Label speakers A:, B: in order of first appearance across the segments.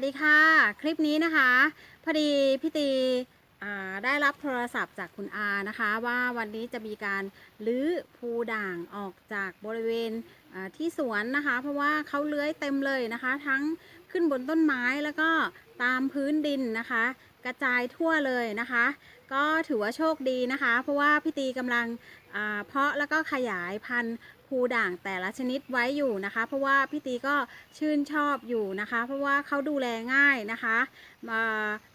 A: วัสดีค่ะ คลิปนี้นะคะ พอดีพี่ตีได้รับโทรศัพท์จากคุณอานะคะ ว่าวันนี้จะมีการลื้อภูด่างออกจากบริเวณที่สวนนะคะ เพราะว่าเขาเลื้อยเต็มเลยนะคะ ทั้งขึ้นบนต้นไม้แล้วก็ตามพื้นดินนะคะ กระจายทั่วเลยนะคะ ก็ถือว่าโชคดีนะคะ เพราะว่าพี่ตีกำลังเพาะแล้วก็ขยายพันธุ์ ภูด่างแต่ละชนิดไว้อยู่นะคะ เพราะว่าพี่ตีก็ชื่นชอบอยู่นะคะ เพราะว่าเขาดูแลง่ายนะคะมา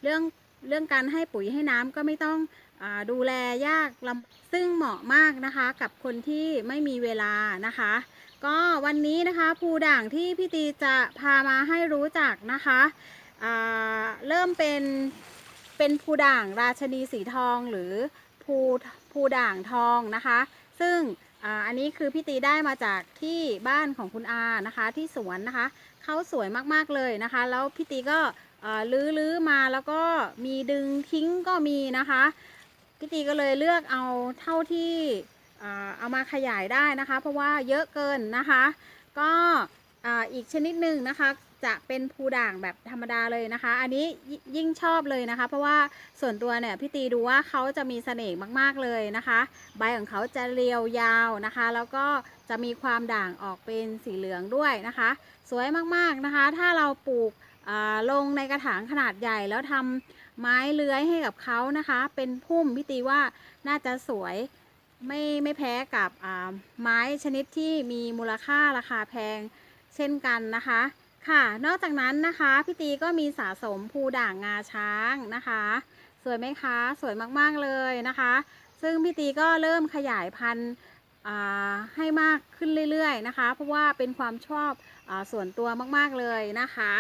A: เรื่องเรื่องการให้ปุ๋ยให้น้ำก็ไม่ต้องอดูแลยากลำซึ่งเหมาะมากนะคะ กับคนที่ไม่มีเวลานะคะ ก็วันนี้นะคะภูด่างที่พี่ตีจะพามาให้รู้จักนะคะเริ่มเป็นเป็นภูด่างราชนีสีทองหรือภูภูด่างทองนะคะ ซึ่ง อาอันนี้คือพี่ตีได้มาจากที่บ้านของคุณอานะคะที่สวนนะคะเขาสวยมากๆเลยนะคะ แล้วพี่ตีก็ลื้อลื้อมาแล้วก็มีดึงทิ้งก็มีนะคะพี่ตีก็เลยเลือกเอาเท่าที่เอามาขยายได้นะคะ เพราะว่าเยอะเกินนะคะ ก็อีกชนิดหนึ่งนะคะจะเป็นภูด่างแบบธรรมดาเลยนะคะ อันนี้ยิ่งชอบเลยนะคะ เพราะว่าส่วนตัวเนี่ยพี่ตีดูว่าเขาจะมีเสน่ห์มากๆเลยนะคะ ใบของเขาจะเรียวยาวนะคะ แล้วก็จะมีความด่างออกเป็นสีเหลืองด้วยนะคะ สวยมากๆนะคะ ถ้าเราปลูกลงในกระถางขนาดใหญ่แล้วทำไม้เลื้อยให้กับเขานะคะ เป็นพุ่มพี่ตีว่าน่าจะสวยไม่ไม่แพ้กับไม้ชนิดที่มีมูลค่าราคาแพงเช่นกันนะคะ ค่ะ นอกจากนั้นนะคะพี่ตีก็มีสะสมภูด่างงาช้างนะคะ สวยไหมคะสวยมากๆเลยนะคะ ซึ่งพี่ตีก็เริ่มขยายพันธุ์ให้มากขึ้นเรื่อยๆนะคะ เพราะว่าเป็นความชอบอส่วนตัวมากๆเลยนะคะ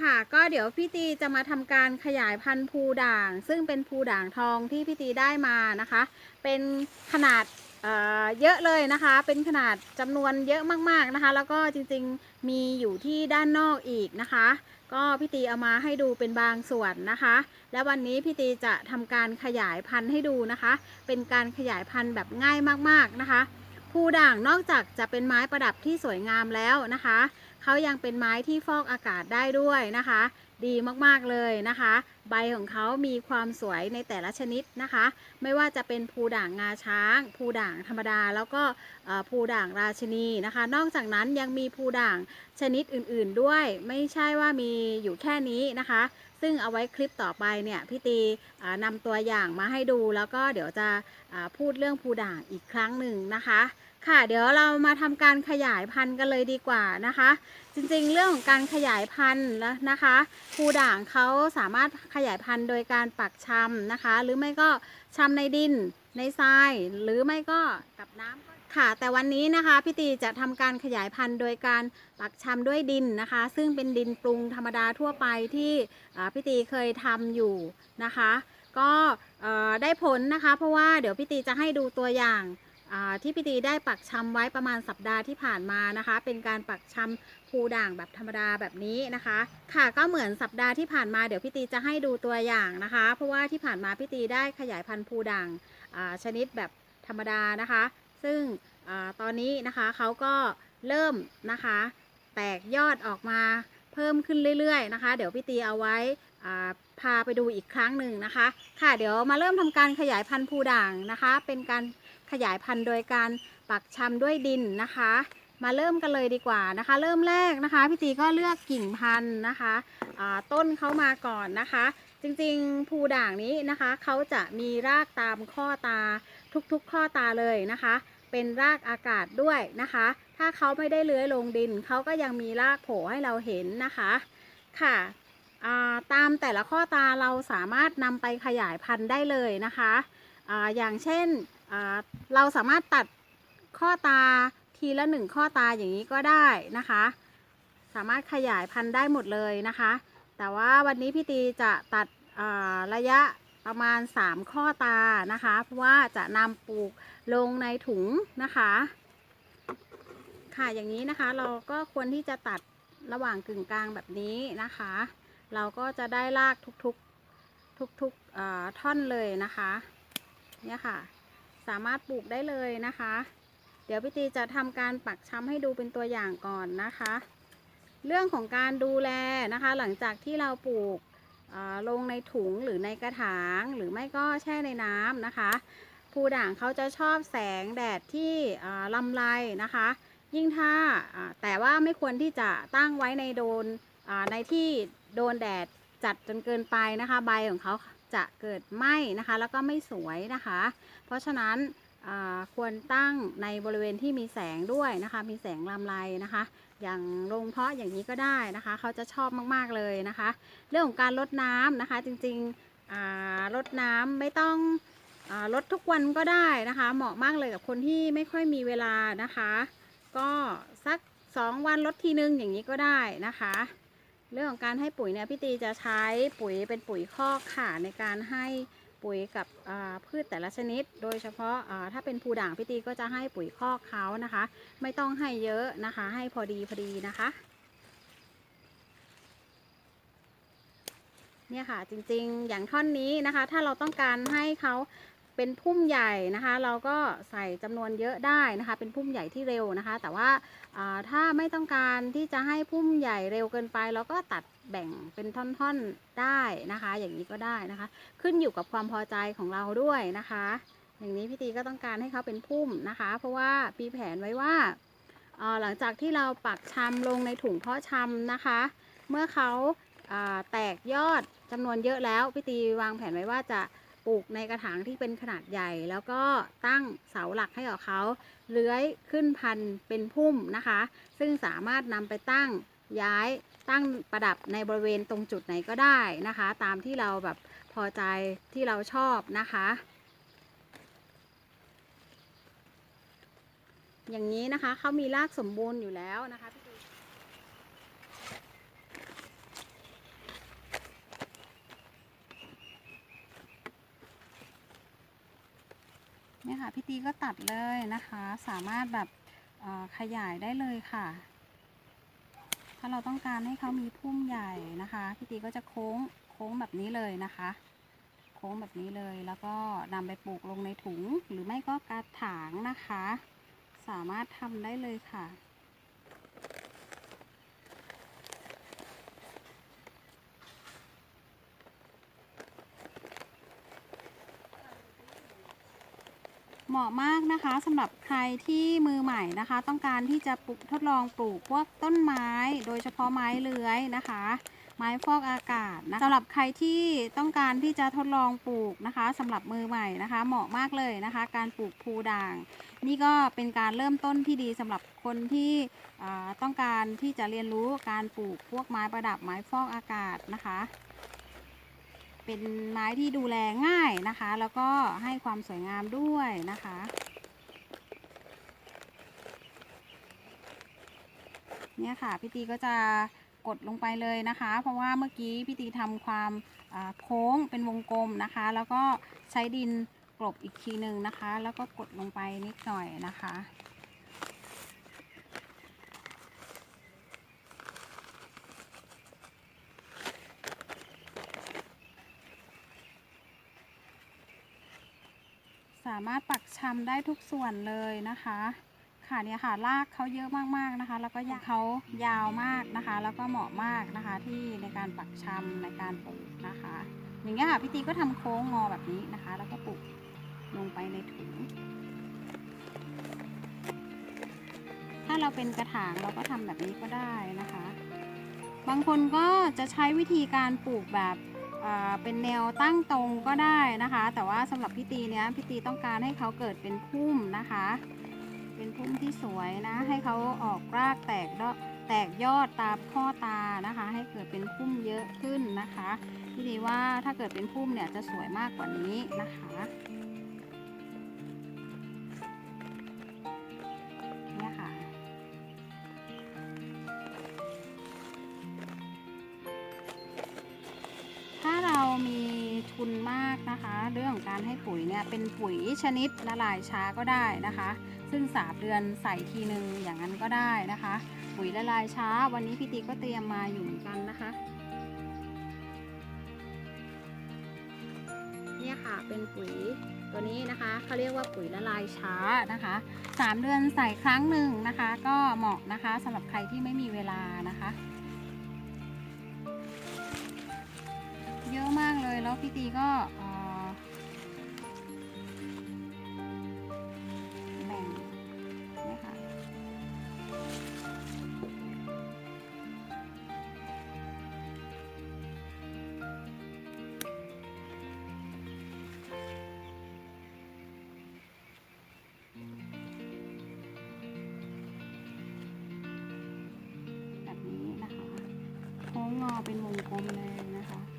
A: ค่ะก็เดี๋ยวพี่ตีจะมาทำการขยายพันธุ์ภูด่าง ซึ่งเป็นภูด่างทองที่พี่ตีได้มานะคะ เป็นขนาด เเยอะเลยนะคะ เป็นขนาดจำนวนเยอะมากๆนะคะ แล้วก็จริงๆมีอยู่ที่ด้านนอกอีกนะคะ ก็พี่ตีเอามาให้ดูเป็นบางส่วนนะคะ และวันนี้พี่ตีจะทำการขยายพันธุ์ให้ดูนะคะ เป็นการขยายพันธุ์แบบง่ายมากๆนะคะภูด่างนอกจากจะเป็นไม้ประดับที่สวยงามแล้วนะคะ เขายังเป็นไม้ที่ฟอกอากาศได้ด้วยนะคะ ดีมากๆเลยนะคะ ใบของเขามีความสวยในแต่ละชนิดนะคะ ไม่ว่าจะเป็นภูด่างงาช้าง ภูด่างธรรมดา แล้วก็ภูด่างราชินีนะคะ นอกจากนั้นยังมีภูด่างชนิดอื่นๆด้วย ไม่ใช่ว่ามีอยู่แค่นี้นะคะ ซึ่งเอาไว้คลิปต่อไปเนี่ยพี่ตีนำตัวอย่างมาให้ดูแล้วก็เดี๋ยวจะพูดเรื่องภูด่างอีกครั้งหนึ่งนะคะ ค่ะ เดี๋ยวเรามาทำการขยายพันธุ์กันเลยดีกว่านะคะ จริงๆ เรื่องของการขยายพันธุ์แล้วนะคะภูด่างเขาสามารถขยายพันธุ์โดยการปักชำนะคะ หรือไม่ก็ชำในดินในทราย หรือไม่ก็กับน้ำก็ค่ะ แต่วันนี้นะคะพี่ตีจะทำการขยายพันธุ์โดยการปักชำด้วยดินนะคะ ซึ่งเป็นดินปรุงธรรมดาทั่วไปที่พี่ตีเคยทำอยู่นะคะ ก็ได้ผลนะคะ เพราะว่าเดี๋ยวพี่ตีจะให้ดูตัวอย่าง ที่พี่ตีได้ปักชำไว้ประมาณสัปดาห์ที่ผ่านมานะคะ เป็นการปักชำภูด่างแบบธรรมดาแบบนี้นะคะ ค่ะก็เหมือนสัปดาห์ที่ผ่านมาเดี๋ยวพี่ตีจะให้ดูตัวอย่างนะคะ เพราะว่าที่ผ่านมาพี่ตีได้ขยายพันธุ์ภูด่างชนิดแบบธรรมดานะคะ ซึ่งอตอนนี้นะคะเขาก็เริ่มนะคะ แตกยอดออกมาเพิ่มขึ้นเรื่อยๆนะคะ เดี๋ยวพี่ตีเอาไว้พาไปดูอีกครั้งหนึ่งนะคะ ค่ะเดี๋ยวมาเริ่มทำการขยายพันธุ์ภูด่างนะคะ เป็นการ ขยายพันธุ์โดยการปักชำด้วยดินนะคะ มาเริ่มกันเลยดีกว่านะคะ เริ่มแรกนะคะพี่ตีก็เลือกกิ่งพันธุ์นะคะต้นเขามาก่อนนะคะ จริงๆภูด่างนี้นะคะเขาจะมีรากตามข้อตาทุกๆ ข้อตาเลยนะคะ เป็นรากอากาศด้วยนะคะ ถ้าเขาไม่ได้เลื้อยลงดินเขาก็ยังมีรากโผล่ให้เราเห็นนะคะค่ะตามแต่ละข้อตาเราสามารถนำไปขยายพันธุ์ได้เลยนะคะ อย่างเช่นเราสามารถตัดข้อตาทีละหนึ่งข้อตาอย่างนี้ก็ได้นะคะ สามารถขยายพันธุ์ได้หมดเลยนะคะ แต่ว่าวันนี้พี่ตีจะตัดระยะประมาณ 3 ข้อตานะคะ เพราะว่าจะนำปลูกลงในถุงนะคะ ค่ะอย่างนี้นะคะเราก็ควรที่จะตัดระหว่างกึ่งกลางแบบนี้นะคะ เราก็จะได้รากทุกๆทุกๆท่อนเลยนะคะ เนี่ยค่ะ สามารถปลูกได้เลยนะคะ เดี๋ยวพี่ตีจะทำการปักช้ำให้ดูเป็นตัวอย่างก่อนนะคะ เรื่องของการดูแลนะคะ หลังจากที่เราปลูกลงในถุงหรือในกระถางหรือไม่ก็แช่ในน้ำนะคะภูด่างเขาจะชอบแสงแดดที่อ่าลำไรนะคะ ยิ่งถ้าแต่ว่าไม่ควรที่จะตั้งไว้ในโดนในที่โดนแดดจัดจนเกินไปนะคะ ใบของเขา จะเกิดไหม้นะคะ แล้วก็ไม่สวยนะคะ เพราะฉะนั้นควรตั้งในบริเวณที่มีแสงด้วยนะคะ มีแสงลำไรนะคะ อย่างลงเพาะอย่างนี้ก็ได้นะคะ เขาจะชอบมากๆเลยนะคะ เรื่องของการลดน้ำนะคะ จริงๆลดน้ำไม่ต้องอลดทุกวันก็ได้นะคะ เหมาะมากเลยกับคนที่ไม่ค่อยมีเวลานะคะ ก็สักสองวันลดทีนึงอย่างนี้ก็ได้นะคะ เรื่องของการให้ปุ๋ยเนี่ยพี่ตีจะใช้ปุ๋ยเป็นปุ๋ยคอกค่ะในการให้ปุ๋ยกับพืชแต่ละชนิด โดยเฉพาะถ้าเป็นภูด่างพี่ตีก็จะให้ปุ๋ยคอกเขานะคะ ไม่ต้องให้เยอะนะคะ ให้พอดีพอดีนะคะ เนี่ยค่ะจริงๆอย่างท่อนนี้นะคะ ถ้าเราต้องการให้เขา เป็นพุ่มใหญ่นะคะ เราก็ใส่จำนวนเยอะได้นะคะ เป็นพุ่มใหญ่ที่เร็วนะคะ แต่ว่าาถ้าไม่ต้องการที่จะให้พุ่มใหญ่เร็วเกินไป เราก็ตัดแบ่งเป็นท่อนๆได้นะคะ อย่างนี้ก็ได้นะคะ ขึ้นอยู่กับความพอใจของเราด้วยนะคะ อย่างนี้พี่ตีก็ต้องการให้เขาเป็นพุ่มนะคะ เพราะว่าปีแผนไว้ว่าหลังจากที่เราปักชำลงในถุงเพาะชำนะคะ เมื่อเขาาแตกยอดจำนวนเยอะแล้วพี่ตีวางแผนไว้ว่าจะ ปลูกในกระถางที่เป็นขนาดใหญ่ แล้วก็ตั้งเสาหลักให้กับเขาเลื้อยขึ้นพันเป็นพุ่มนะคะ ซึ่งสามารถนำไปตั้งย้ายตั้งประดับในบริเวณตรงจุดไหนก็ได้นะคะ ตามที่เราแบบพอใจที่เราชอบนะคะ อย่างนี้นะคะเขามีรากสมบูรณ์อยู่แล้วนะคะพี่ตี เนี่ยค่ะพี่ตีก็ตัดเลยนะคะ สามารถแบบขยายได้เลยค่ะ ถ้าเราต้องการให้เขามีพุ่มใหญ่นะคะพี่ตีก็จะโค้งโค้งแบบนี้เลยนะคะ โค้งแบบนี้เลยแล้วก็นำไปปลูกลงในถุงหรือไม่ก็กระถางนะคะ สามารถทำได้เลยค่ะ เหมาะมากนะคะสำหรับใครที่มือใหม่นะคะ ต้องการที่จะปลูกทดลองปลูกพวกต้นไม้ โดยเฉพาะไม้เลื้อยนะคะ ไม้ฟอกอากาศนะสำหรับใครที่ต้องการที่จะทดลองปลูกนะคะสำหรับมือใหม่นะคะ เหมาะมากเลยนะคะ การปลูกภูด่าง นี่ก็เป็นการเริ่มต้นที่ดีสำหรับคนที่ต้องการที่จะเรียนรู้การปลูกพวกไม้ประดับไม้ฟอกอากาศนะคะ เป็นไม้ที่ดูแลง่ายนะคะ แล้วก็ให้ความสวยงามด้วยนะคะเนี่ยค่ะพี่ตีก็จะกดลงไปเลยนะคะ เพราะว่าเมื่อกี้พี่ตีทำความโค้งเป็นวงกลมนะคะ แล้วก็ใช้ดินกลบอีกทีหนึ่งนะคะ แล้วก็กดลงไปนิดหน่อยนะคะามารถปักชำได้ทุกส่วนเลยนะคะ ค่ะเนี่ยค่ะรากเขาเยอะมากๆนะคะ แล้วก็ยาวเขายาวมากนะคะ แล้วก็เหมาะมากนะคะที่ในการปักชำในการปลูกนะคะ อย่างเงี้ยค่ะพี่ตีก็ทำโค้งงอแบบนี้นะคะ แล้วก็ปลูกลงไปในถุง ถ้าเราเป็นกระถางเราก็ทำแบบนี้ก็ได้นะคะ บางคนก็จะใช้วิธีการปลูกแบบ เป็นแนวตั้งตรงก็ได้นะคะ แต่ว่าสำหรับพี่ตีเนี้ยพี่ตีต้องการให้เขาเกิดเป็นพุ่มนะคะ เป็นพุ่มที่สวยนะ ให้เขาออกรากแตกดอกแตกยอดตามข้อตานะคะ ให้เกิดเป็นพุ่มเยอะขึ้นนะคะ พี่ตีว่าถ้าเกิดเป็นพุ่มเนี่ยจะสวยมากกว่านี้นะคะ การให้ปุ๋ยเนี่ยเป็นปุ๋ยชนิดละลายช้าก็ได้นะคะ ซึ่งสามเดือนใส่ทีหนึ่งอย่างนั้นก็ได้นะคะ ปุ๋ยละลายช้า วันนี้พี่ตีก็เตรียมมาอยู่เหมือนกันนะคะเนี่ยค่ะเป็นปุ๋ยตัวนี้นะคะเขาเรียกว่าปุ๋ยละลายช้านะคะสามเดือนใส่ครั้งหนึ่งนะคะ ก็เหมาะนะคะสำหรับใครที่ไม่มีเวลานะคะ เยอะมากเลยแล้วพี่ตีก็ เป็นวงกลมเลยนะคะ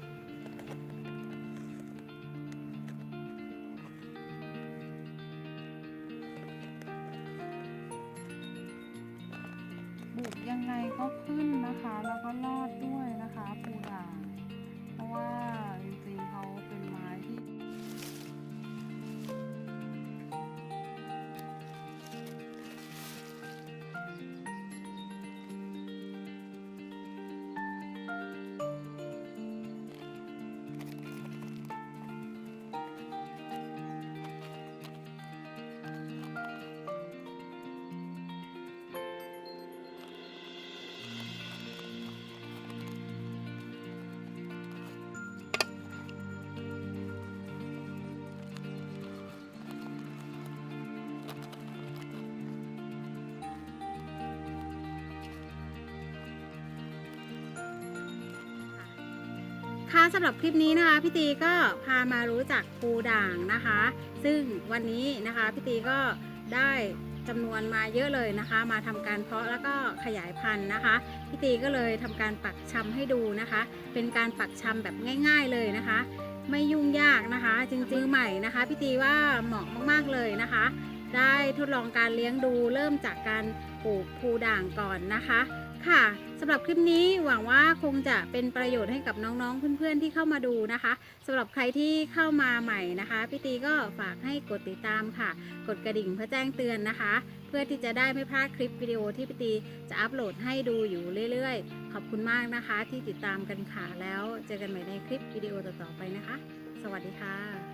A: ค่ะสำหรับคลิปนี้นะคะพี่ตีก็พามารู้จักปูด่างนะคะ ซึ่งวันนี้นะคะพี่ตีก็ได้จำนวนมาเยอะเลยนะคะ มาทำการเพาะแล้วก็ขยายพันธุ์นะคะพี่ตีก็เลยทำการปักชำให้ดูนะคะ เป็นการปักชำแบบง่าย ๆเลยนะคะ ไม่ยุ่งยากนะคะ จริงๆใหม่นะคะพี่ตีว่าเหมาะมากๆเลยนะคะ ได้ทดลองการเลี้ยงดูเริ่มจากการปลูกภูด่างก่อนนะคะ ค่ะสำหรับคลิปนี้หวังว่าคงจะเป็นประโยชน์ให้กับน้องๆ เพื่อนๆ ที่เข้ามาดูนะคะสำหรับใครที่เข้ามาใหม่นะคะพี่ตีก็ฝากให้กดติดตามค่ะ กดกระดิ่งเพื่อแจ้งเตือนนะคะ เพื่อที่จะได้ไม่พลาดคลิปวิดีโอที่พี่ตีจะอัปโหลดให้ดูอยู่เรื่อยๆ ขอบคุณมากนะคะ ที่ติดตามกันค่ะแล้วเจอกันใหม่ในคลิปวิดีโอต่อๆไปนะคะ สวัสดีค่ะ